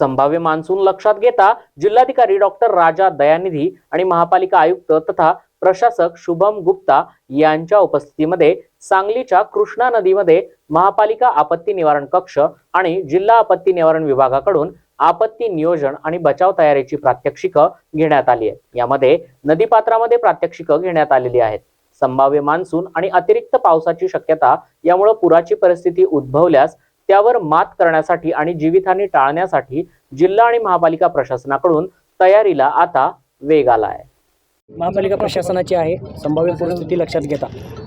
संभाव्य मान्सून लक्षात घेता जिल्हाधिकारी डॉक्टर राजा दयानिधी आणि महापालिका आयुक्त तथा प्रशासक शुभम गुप्ता यांच्या उपस्थितीमध्ये सांगलीच्या कृष्णा नदीमध्ये महापालिका आपत्ती निवारण कक्ष आणि जिल्हा आपत्ती निवारण विभागाकडून आपत्ती नियोजन आणि बचाव तयारीची प्रात्यक्षिकं घेण्यात आली आहे यामध्ये नदीपात्रामध्ये प्रात्यक्षिकं घेण्यात आलेली आहेत. संभाव्य मान्सून आणि अतिरिक्त पावसाची शक्यता यामुळे पुराची परिस्थिती उद्भवल्यास त्यावर मात करण्यासाठी आणि जीवितहानी टाळण्यासाठी जिल्हा आणि महापालिका प्रशासनाकडून तयारीला आता वेग आला आहे महापालिका प्रशासनाची आहे. संभाव्य परिस्थिती लक्षात घेता.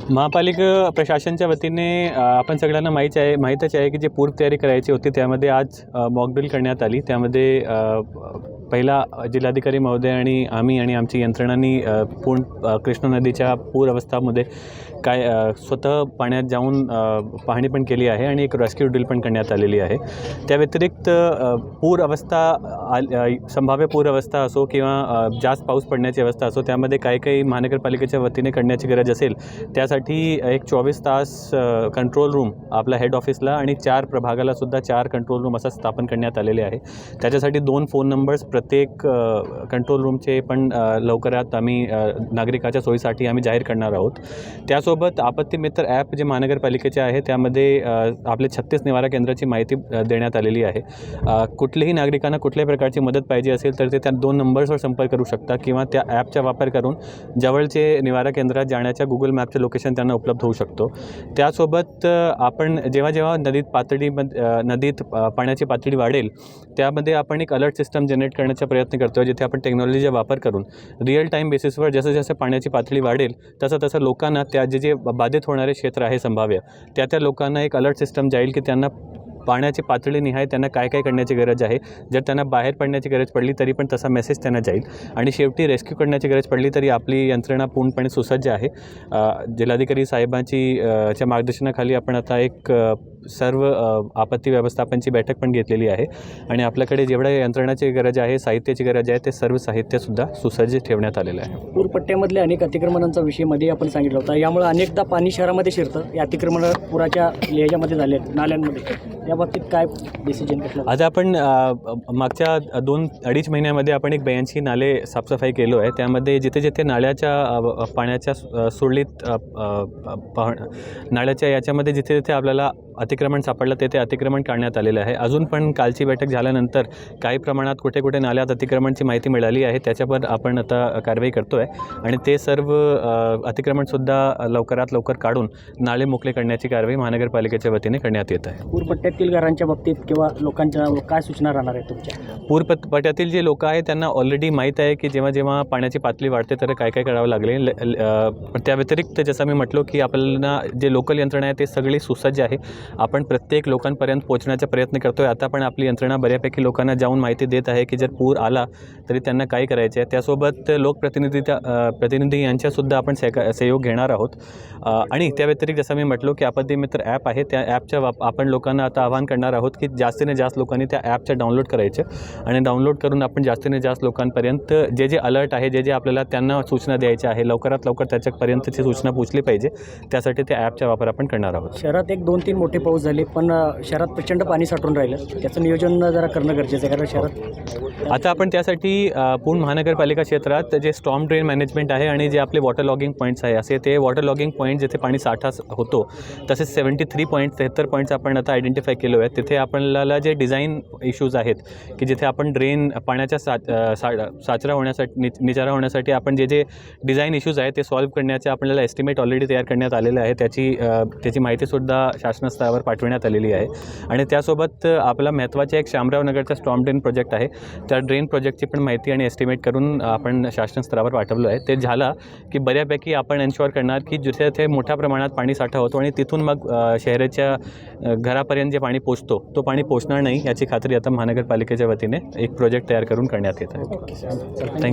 महापालिका प्रशासनच्या वतीने आपण सगळ्यांना माहीत आहे माहीतच आहे की जे पूर्व तयारी करायची होती त्यामध्ये आज मॉकड्रिल करण्यात आली. त्यामध्ये पहिला जिल्हाधिकारी महोदय आणि आम्ही आणि आमची यंत्रणांनी पूर्ण कृष्णा नदीच्या पूर अवस्थामध्ये काय स्वतः पाण्यात जाऊन पाहणी पण केली आहे आणि एक रेस्क्यू ड्रिल पण करण्यात आलेली आहे. त्या व्यतिरिक्त पूर अवस्था संभाव्य पूर अवस्था असो किंवा जास्त पाऊस पडण्याची अवस्था असो त्यामध्ये काही काही महानगरपालिकेच्या वतीने करण्याची गरज असेल त्यासाठी एक चोवीस तास कंट्रोल रूम आपल्या हेड ऑफिसला आणि चार प्रभागाला सुद्धा चार कंट्रोल रूम असं स्थापन करण्यात आलेले आहे. त्याच्यासाठी दोन फोन नंबर्स प्र प्रत्येक कंट्रोल रूमचे पण लवकरात आम्ही नागरिकाच्या सोयीसाठी आम्ही जाहीर करणार आहोत. त्यासोबत आपत्ती मित्र ॲप जे महानगरपालिकेचे आहे त्यामध्ये आपले छत्तीस निवारा केंद्राची माहिती देण्यात आलेली आहे. अ, कुठल्याही नागरिकांना कुठल्याही प्रकारची मदत पाहिजे असेल तर ते त्या दोन नंबर्सवर संपर्क करू शकता किंवा त्या ॲपचा वापर करून जवळचे निवारा केंद्रात जाण्याच्या गुगल मॅपचे लोकेशन त्यांना उपलब्ध होऊ शकतो. त्यासोबत आपण जेव्हा जेव्हा नदीत पातळीमध्ये नदीत पाण्याची पातळी वाढेल त्यामध्ये आपण एक अलर्ट सिस्टम जनरेट करण्याचा प्रयत्न करतो जिथे आपण टेक्नॉलॉजीचा वापर करून रिअल टाईम बेसिसवर जसं जसं पाण्याची पातळी वाढेल तसं तसं लोकांना त्या जे जे बाधित होणारे क्षेत्र आहे संभाव्य त्या त्या लोकांना एक अलर्ट सिस्टम जाईल की त्यांना पाण्याची पातळी निहाय त्यांना काय काय करण्याची गरज आहे. जर त्यांना बाहेर पडण्याची गरज पडली तरी पण तसा मेसेज त्यांना जाईल. आणि शेवटी रेस्क्यू करण्याची गरज पडली तरी आपली यंत्रणा पूर्णपणे सुसज्ज आहे. जिल्हाधिकारी साहेबांची च्या मार्गदर्शनाखाली आपण आता एक सर्व आपत्ती व्यवस्थापनची बैठक पण घेतलेली आहे. आणि आपल्याकडे जेवढ्या यंत्रणाची गरज आहे साहित्याची गरज आहे ते सर्व साहित्यसुद्धा सुसज्ज ठेवण्यात आलेलं आहे. पूरपट्ट्यामधल्या अनेक अतिक्रमणांचा विषयमध्ये आपण सांगितलं होता. यामुळे अनेकदा पाणी शहरामध्ये शिरतं. या अतिक्रमण पुराच्या ह्याच्यामध्ये झाले आहेत, नाल्यांमध्ये. या बाबतीत काय डिसिजन घेतलं आज आपण मागच्या दोन अडीच महिन्यामध्ये आपण एक ब्याऐंशी नाले साफसफाई केलो आहे. त्यामध्ये जिथे जिथे नाल्याच्या पाण्याच्या अ, सुरळीत पाह नाल्याच्या याच्यामध्ये जिथे जिथे आपल्याला अतिक्रमण सापडलं तेथे अतिक्रमण काढण्यात आलेलं आहे. अजून पण कालची बैठक झाल्यानंतर काही प्रमाणात कुठे कुठे नाल्यात अतिक्रमणची माहिती मिळाली आहे त्याच्यावर आपण आता कारवाई करतो आहे आणि ते सर्व अतिक्रमणसुद्धा लवकरात लवकर काढून नाले मोकळे करण्याची कारवाई महानगरपालिकेच्या वतीने करण्यात येत आहे. पूरपट्ट्यातील घरांच्या बाबतीत किंवा लोकांच्या काय सूचना राहणार आहे तुमच्या? पूरपट पट्ट्यातील जे लोक आहेत त्यांना ऑलरेडी माहीत आहे की जेव्हा जेव्हा पाण्याची पातळी वाढते तर काय काय करावं लागले. ल- ल- त्या व्यतिरिक्त जसं मी म्हटलो की आपल्याला जे लोकल यंत्रणा आहे ते सगळी सुसज्ज आहे. आपण प्रत्येक लोकांपर्यंत पोहोचण्याचा प्रयत्न करतो आहे आता पण आपली यंत्रणा बऱ्यापैकी लोकांना जाऊन माहिती देत आहे की जर पूर आला तरी त्यांना काय करायचे आहे? त्यासोबत लोकप्रतिनिधी त्या प्रतिनिधी यांच्यासुद्धा आपण सहका सहयोग घेणार आहोत. आणि त्या व्यतिरिक्त जसं मी म्हटलो की आपत्ती मित्र ॲप आहे. त्या ॲपच्या वाप आपण लोकांना आता आवाहन करणार आहोत की जास्तीने जास्त लोकांनी त्या ॲपच्या डाउनलोड करायचे. आणि डाउनलोड करून आपण जास्तीने जास्त लोकांपर्यंत जे जे अलर्ट आहे जे जे आपल्याला त्यांना सूचना द्यायच्या आहे लवकरात लवकर त्याच्यापर्यंतची सूचना पोचली पाहिजे त्यासाठी त्या ॲपचा वापर आपण करणार आहोत. शहरात एक दोन तीन मोठे पाऊस झाले पण शहरात प्रचंड पाणी साठून राहिलं. त्याचं नियोजन जरा करणं गरजेचं आहे कारण शहरात आता आपण त्यासाठी पूर्ण महानगरपालिका क्षेत्रात जे स्टॉम ड्रेन मॅनेजमेंट आहे आणि जे आपले वॉटर लॉगिंग पॉईंट्स आहे असे ते वॉटर लॉगिंग पॉईंट जिथे पाणी साठा होतो तसेच सेवन्टी थ्री पॉईंट तेहत्तर पॉईंट्स आपण आता आयडेंटिफाय केलो आहे तिथे आपल्याला जे डिझाईन इश्यूज आहेत की जिथे आपण ड्रेन पाण्याच्या सा सा साचरा होण्यासाठी नि निचारा होण्यासाठी आपण जे जे डिझाईन इश्यूज आहेत ते सॉल्व्ह करण्याचे आपल्याला एस्टिमेट ऑलरेडी तयार करण्यात आलेलं आहे. त्याची त्याची माहितीसुद्धा शासनस्तरावर पाठविण्यात आलेली आहे. आणि त्यासोबत आपला महत्त्वाचा एक शामराव नगरचा स्टॉम ड्रेन प्रोजेक्ट आहे. त्या ड्रेन प्रोजेक्टची पण माहिती आणि एस्टिमेट करून आपण शासनस्तरावर पाठवलो पाठवलं आहे. ते झाला की बऱ्यापैकी आपण एन्श्युअर करणार की जिथे तिथे मोठ्या प्रमाणात पाणी साठा होतो आणि तिथून मग शहराच्या घरापर्यंत जे पाणी पोचतो तो पाणी पोचणार नाही याची खात्री आता महानगरपालिकेच्या वतीने एक प्रोजेक्ट तयार करून करण्यात येत आहे. थँक्यू